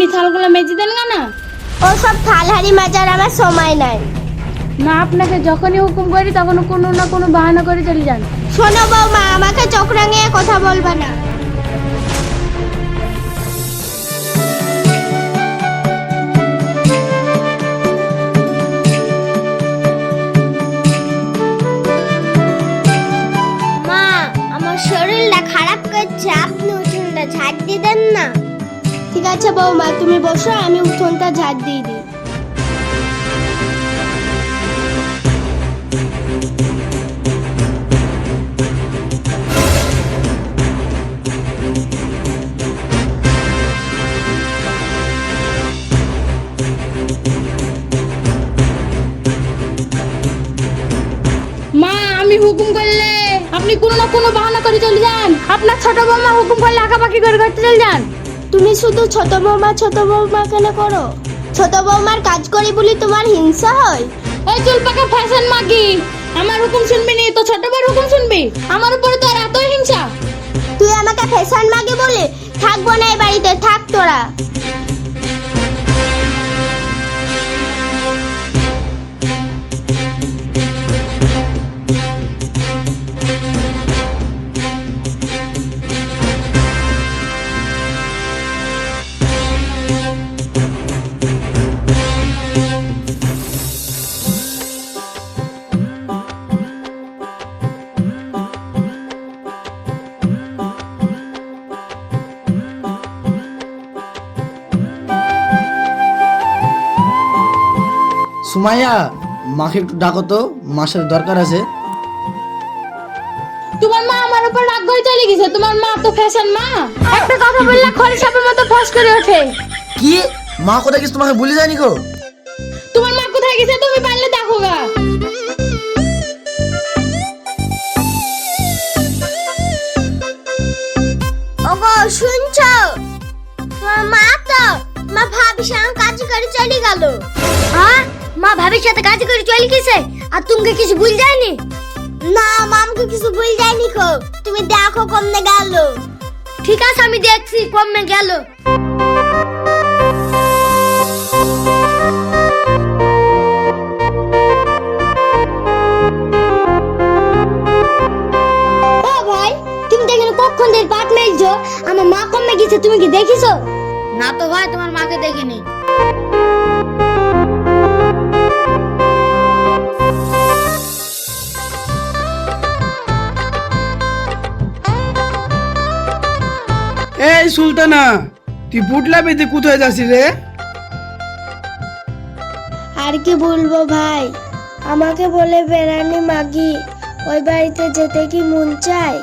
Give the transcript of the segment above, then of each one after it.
আপনি থালগুলো মেজে দেন না ওসব থাল হাড়ি মাজার আমার সময় নাই। না আপনাকে যখনই হুকুম করি তখন কোনো না কোনো বাহানা করে চলে যান। শোনো বৌমা আমাকে চোখ রাঙিয়ে কথা বলবা না। মা আমার শরীরটা খারাপ করছে আপনি উঠোনটা ঝাড় দিয়ে দেন না। ঠিক আছে বৌমা, তুমি বসো, আমি উঠোনটা ঝাড় দিয়ে দিই। মা, আমি হুকুম করলে আপনি কোনো না কোনো বাহানা করে চলে যান। আপনার ছোট বৌমা হুকুম করলে আঁকাবাকি করে করতে চলে যান। তুমি শুধু ছোট বৌমা ছোট বৌমা কেন করো? ছোট বৌমার কাজ করি বলি তোমার হিংসা হয়? ওই চুল পাকা ফ্যাশন মাগি। আমার হুকুম শুনবি নি? তো ছোট বড় হুকুম শুনবি? আমার উপরে তো আর এতই হিংসা। তুই আমাকে ফ্যাশন মাগি বলে থাকব না এই বাড়িতে থাক তোরা। সুমাইয়া মাকে একটু ডাকো তো মার সাথে দরকার আছে। তোমার মা আমার উপর রাগ করে চলে গেছে তোমার মা তো ফ্যাশন মা। একটা কথা বললে খড়ি সাপের মতো ফস করে ওঠে। কি? মা কোথায় গেছে তোমাকে বলে যায়নি গো? তোমার মা কোথায় গেছে তুমি পারলে দেখো গা। ওগো শুনছো? তোমার মা তো মা ভাবির সঙ্গে কাজ করে চলে গেল। হ্যাঁ? মা ভাবির সাথে কাজ করে চলে গেছে? আর তুমি কিছু ভুল যায়নি? না মা আমাকে কিছু ভুল যায়নি কো তুমি দেখো কমনে গেল। ঠিক আছে আমি দেখছি কমনে গেল। এই সুলতানা তুই পুটলা বেঁধে কোথায় যাচ্ছিস রে? আর কি বলব ভাই? আমাকে বলে বেড়ানি মাগি ওই বাড়িতে যেতে কি মন চায়?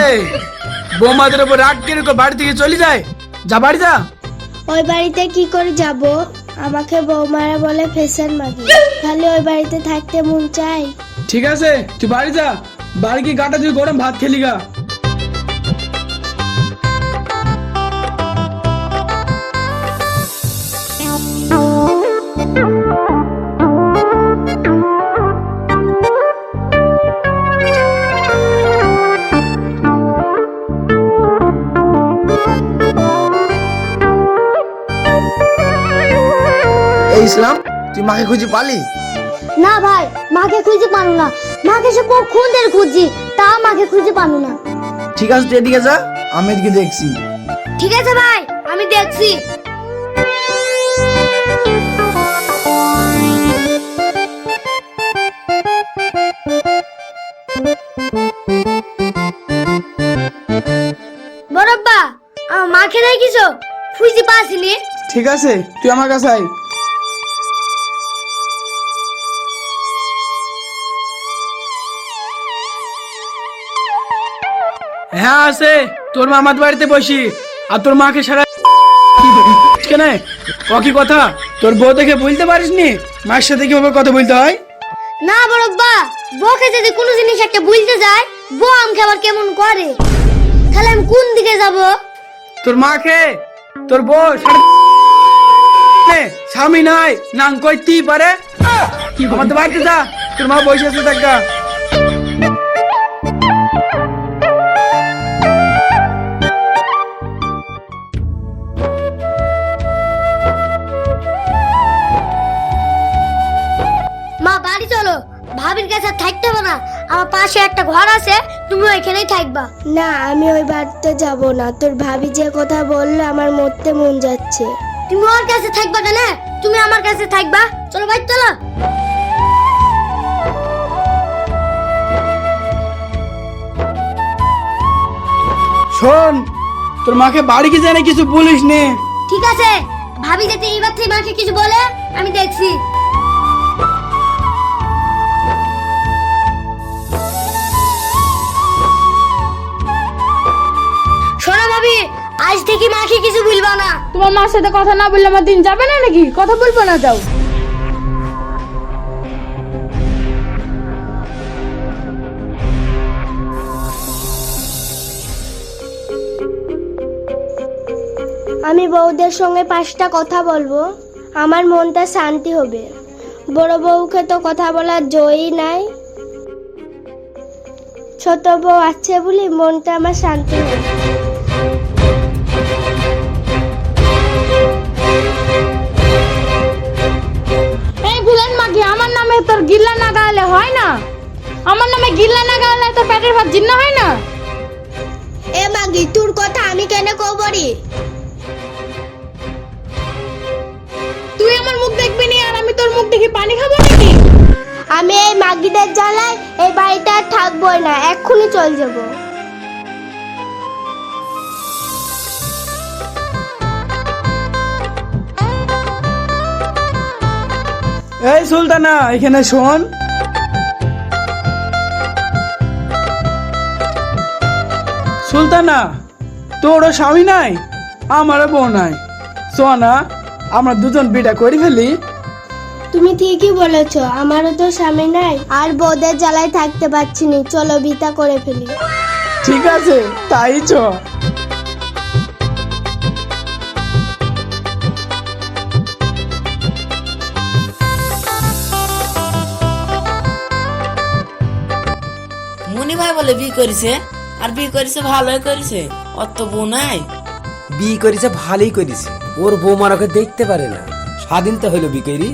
এই বৌমাদের উপর রাগ করে বাড়ি থেকে চলে যায়? যা বাড়ি যা। ওই বাড়িতে কি করে যাব? আমাকে বৌমারা বলে ফেশন মাগি তাহলে ওই বাড়িতে থাকতে মন চায়? ঠিক আছে তুই বাড়ি যা। বাড়ি কি গাটা দিয়ে গরম ভাত খেলি গা। এই ইসলাম তুই মাকে খুঁজে পালি? না ভাই মাকে খুঁজে পানো না। মাকে সে কখন দের খুঁজি তা মাকে খুঁজে পানো না। ঠিক আছে তুই এদিকে যা আমি এদিকে দেখছি। ঠিক আছে ভাই আমি দেখছি। খুঁজে পাসনি ঠিক আছে তুই আমার কাছে আয়। হ্যাঁ আছে। তোর মা আমার বাড়িতে বসি। আর তোর মাকে সারা কেন ও কি কথা? তোর বউ দেখে বলতে পারিস নি মায়ের সাথে কীভাবে কথা বলতে হয়? না বড়ব্বা বউকে যদি কোনো জিনিস একটা ভুলতে যায় বউ আমাকে আবার কেমন করে? তাহলে আমি কোন দিকে যাব? তোর মাকে? তোর বউ স্বামী নাই, নাম কইতি পারে। কি তো পারতে যা, তোর মা বসে আছে দেখা। মা, বাড়ি চলো। ভাবির কাছে থাকতে হবে না। আমার পাশে একটা ঘর আছে তুমি ওইখানেই থাকবা। না আমি ওই বাড়িতে যাব না। তোর ভাবি যে কথা বলল আমার মরতে মন যাচ্ছে। তুমি ওর কাছে থাকবা কেন? তুমি আমার কাছে থাকবা? চলো ভাই চলো। শোন তোর মাকে বাড়ি কি জানে কিছু বলিস নে ঠিক আছে। ভাবি যাতে এইবার থেকে মাকে কিছু বলে আমি দেখছি। আজ থেকে মাকে কিছু বলবা না। তোমার মার সাথে কথা না বললে আমার দিন যাবে না নাকি? কথা বলব না যাও। আমি বউদের সঙ্গে পাঁচটা কথা বলব। আমার মনটা শান্তি হবে। বড় বউকে তো কথা বলার জয়ই নাই। ছোট বউ আছে বলি মনটা আমার শান্তি হবে গিল্লা না গালে তোর পেটের ভাত জিন্ন হয় না? এ মাগি তোর কথা আমি কেন কবরি তুই আমার মুখ দেখবি নি আর আমি তোর মুখ দেখে পানি খাব নাকি? আমি এই মাগিদের জ্বালায় এই বাড়িতে আর থাকবোই না এক্ষুনি চল যাব। এই সুলতানা এখানে শোন। সুলতানা তোরও স্বামী নাই আমারও বউ নাই। সোনা আমরা দুজন বিটা করে ফেলি। তুমি ঠিকই বলেছ আমারও তো স্বামী নাই। আর বউদের জ্বালায় থাকতে পারছি নি চলো বিতা করে ফেলি। ঠিক আছে তাই চ। মনি ভাই বলে বিয়ে করেছে? আর বিয়ে করেছে ভালোই করেছে। অত বউ নাই। বিয়ে করেছে ভালোই করেছে। ওর বৌমার ওকে দেখতে পারে না। স্বাধীন তো হইল বিকেরি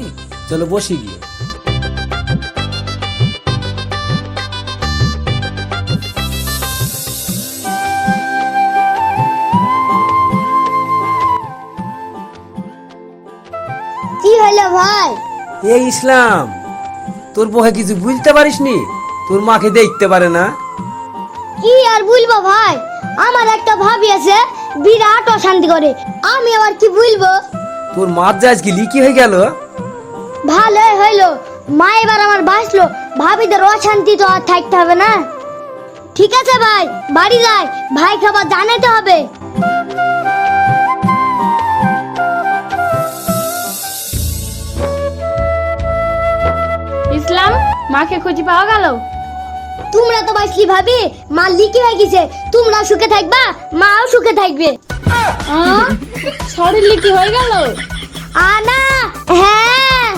চলো বসি গিয়ে। কি হলো ভাই? এই ইসলাম তোর বউকে কিছু বুঝতে পারিসনি? তোর মাকে দেখতে পারে না? কি আর বলব ভাই? আমার একটা ভাবি আছে বিরাট অশান্তি করে। আমি আবার কি বলব তোর মার যে আজকে লিকি হয়ে গেল? ভালোই হইল। মা এবার আমার বাঁচলো। ভাবিদের অশান্তি তো আর থাকতে হবে না। ঠিক আছে ভাই বাড়ি যাই। ভাই খাবার জানাতে হবে। ইসলাম মাকে খুঁজে পাওয়া গেল? তোমরা তো বাঁচলি ভাবি মা লিকি হয়ে গেছে। তোমরা সুখে থাকবা মাও সুখে থাকবে। শরীর লিখি হয়ে গেল? আনা হ্যাঁ।